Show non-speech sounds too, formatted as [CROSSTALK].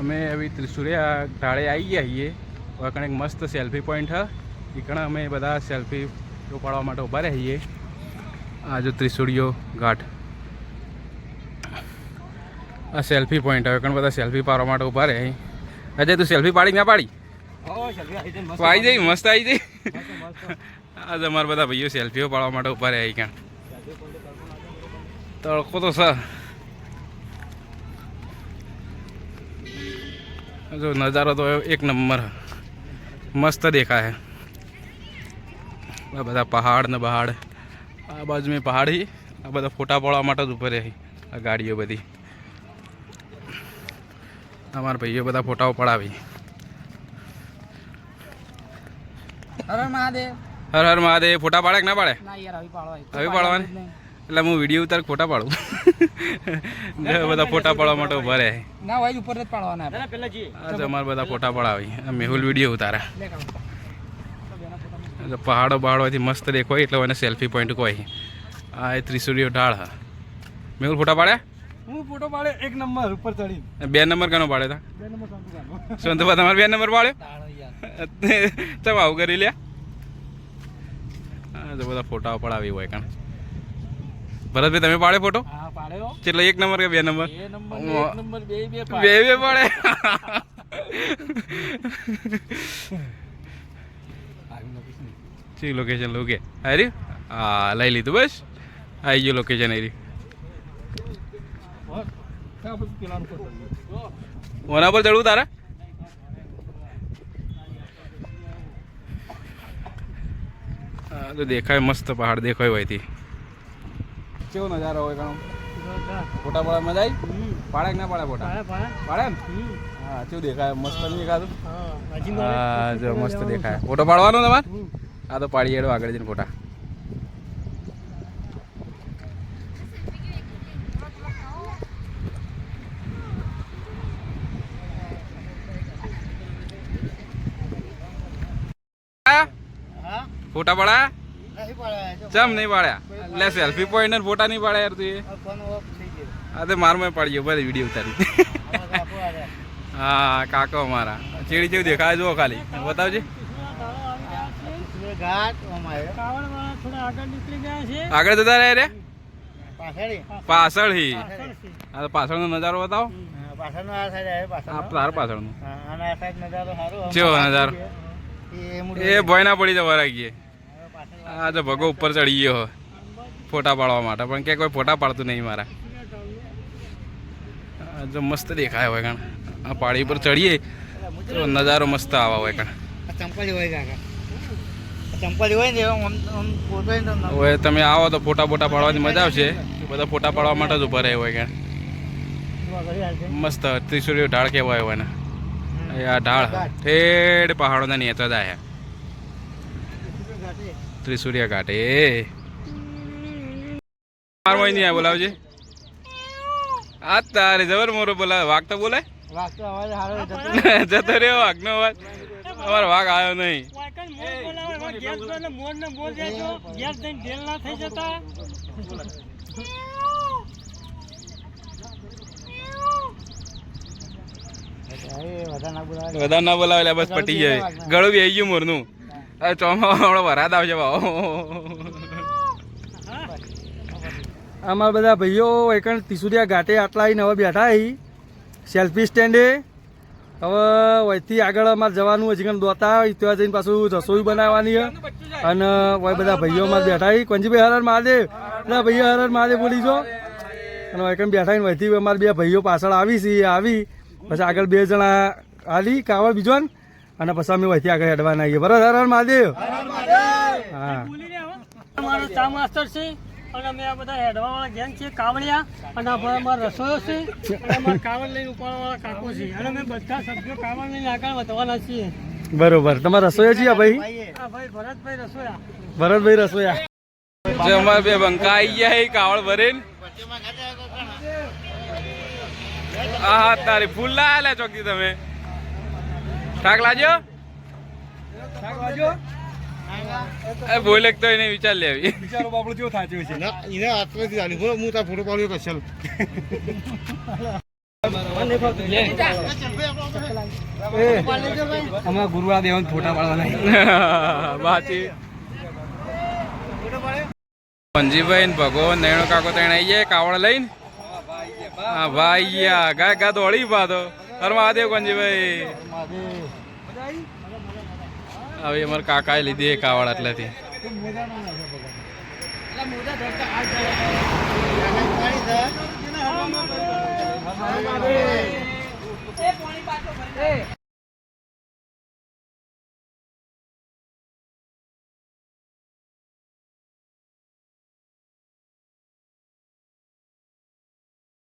અમે એવી ત્રિસુરિયા ઢાળે આવી ગયા છીએ. હવે કણે મસ્ત સેલ્ફી પોઈન્ટ હા. એ કણે અમે બધા સેલ્ફી પાડવા માટે ઊભા રહીએ આ જો ત્રિસુરીયો ઘાટ. આ સેલ્ફી પોઈન્ટ હવે કણ બધા સેલ્ફી પાડવા માટે ઊભા રહે. અજય તું સેલ્ફી પાડી ના પાડી? આવી જઈ મસ્ત આવી જઈ [LAUGHS] આજે અમારા બધા ભાઈઓ સેલ્ફીઓ પાડવા માટે ઊભા રહ્યા ક્યાં તડકો તો સર જો નજારો તો એક નંબર. મસ્ત દેખાય આ બધા પહાડ ને બહાડ આ બાજુ મેં પહાડ હી આ બધા ફોટા પાડવા માટે જ ઉપર રહી આ ગાડીઓ બધી અમારા ભાઈઓ બધા ફોટાઓ પડાવી હર મહાદેવ હર હર મહાદેવ ફોટા પાડે કે ના પાડે આવી પાડવાની એટલે હું વીડિયો ઉતાર ફોટા પાડું? બધા ફોટા પાડવા માટે ઊભા રહે. ના હોય ઉપર જ પાડવાના. આજે અમારા બધા ફોટા પડાવી. મેહુલ વીડિયો ઉતારા. પહાડો બહાડોથી મસ્ત દેખો એટલે એને સેલ્ફી પોઈન્ટ કોઈ. આ એ ત્રિશુરીઓ ઢાળ હા. મેહુલ ફોટા પાડ્યા? હું ફોટો પાડે એક નંબર ઉપર ચડી બે નંબર કનો પાડે તા? બે નંબર સંતભા તમારે બે નંબર પાડ્યો? [LAUGHS] ચમ આવું કરી લ્યા. તો બધા ફોટા પડાવી હોય કાણ. ભરતભાઈ તમે પાડે ફોટો કેટલો એક નંબર કે બે નંબર? બે બે પાડે. ઠીક લોકેશન લો કે હારી હા લઈ લીધું બસ. આવી ગયું લોકેશન હારી ઓના પર ચડવું તારા? તો દેખાય મસ્ત પહાડ દેખાય હોયથી. કેવો નજારો હોય ઘણો ફોટા પડે મજા આવી? પાડે કે ના પાડે ફોટા? પાડે ને હા કેવું દેખાય? મસ્ત નહીં દેખાતું? હા જો મસ્ત દેખાય. ફોટો પાડવાનો તમારે? આ તો પાડી એડો આગળ જઈને ફોટા. ફોટા પાડે ચમ નહીં પાડ્યા? લે સેલ્ફી પોઈન્ટ ને ફોટા નહીં પાડ્યા યાર તું એ. આ તો માર મેં પાડી ગયો બધી વીડિયો ઉતારી. હા કાકો અમારા. ચેડી જેવું દેખાય જુઓ ખાલી. બતાવજે. આગળ જતા રહે રે? પાછળ પાછળ હી પાછળ. આ તો પાછળનો નજારો બતાવો. હા, પાછળનો. હા, નજારો? એ ભય ના પડી જવા રાખીએ પાછળ આ તો ભગો ઉપર ચડી ગયો ફોટા પાડવા માટે પણ કે કોઈ ફોટા પાડતું નહીં મારા. જો મસ્ત દેખાય હોય કણ આ પાડી પર ચડીએ તો નજારો મસ્ત આવા હોય કણ ચંપલી હોય કાકા. ચંપલી ને હવે તમે આવો તો ફોટા ફોટા પાડવાની મજા આવશે. બધા ફોટા પાડવા માટે જ ઊભા રહે હોય કણ મસ્ત ત્રિશુરીઓ ઢાળ કહેવાય હોય ને. આ ઢાળ ઠેડ પહાડોના નીચે જાય. ત્રિસુરિયા ઘાટે. મારવાય નહીં આ બોલાવજે આ તારે જબર મોરો બોલાવે. વાઘ તો બોલાય. [LAUGHS] જતો રહ્યો. વાઘ વાઘનો અવાજ. અમારો વાઘ આવ્યો નહીં. વધારે ના ના બોલાવે બસ પટી જાય. ગળું બી આવી ગયું મોરનું. હવે ચોમા હમણાં વરાદ આવશે અમારા બધા ભાઈઓ એકણ તિસુરિયા ઘાટે આટલા આવીને હવે બેઠા હી. સેલ્ફી સ્ટેન્ડે હવે વહીથી આગળ અમારે જવાનું હજી કણ દોતા ત્યાં જઈને પાછું રસોઈ બનાવવાની અને વય બધા ભાઈઓ અમારે બેઠા હી. કંજીભાઈ હરણ હર મહાદેવ. ના ભાઈઓ હર હર મહાદેવ બોલી છો. અને વયકણ બેઠા વહીથી અમારે બે ભાઈઓ પાછળ આવી છે આવી. પછી આગળ બે જણા આલી કાવળ બીજો ને અને પછી અમે વહીથી આગળ હેડવાના આવીએ. બરાબર? હર હર મહાદેવ. હા. અમારો ચા માસ્ટર છે અને અમે આ બધા હેડવા વાળા ગેંગ છે કાવડિયા. અને અમારો રસોયો છે. અને અમારા કાવડ લઈને ઉપાડવા વાળા કાકો છે. અને અમે બધા સભ્યો કાવડ લઈને આગળ વધવાના છીએ. બરોબર. તમારા રસોઈયા છીએ ભાઈ? ભાઈ ભરતભાઈ રસોયા ભરતભાઈ રસોઈયા. જે અમારે બે બંકા આવી ગયા એ કાવળ ભરીને. હા તારી ફૂલ લાયા લે ચોકી તમે. ઠાક લાજો. એ બોલે તો એને વિચાર લેવી. બિચારો બાપડો કેવો થાચ્યો છે? ના, એને હાથમાંથી આલી. બોલો, હું તારો ફોટો પાડ્યો કશાલ. અમારા દેવન ફોટા પાડવાના [LAUGHS] બાકી. પંજીભાઈ ને ભગવાન નૈણો કાકો તેણે આવી જાય કાવડ લઈને? હા ભાઈ ગયા ગા ગા દોડી પાતો હર મહાદેવ પંજીભાઈ હવે અમારે કાકાએ લીધી એ કાવડ એટલેથી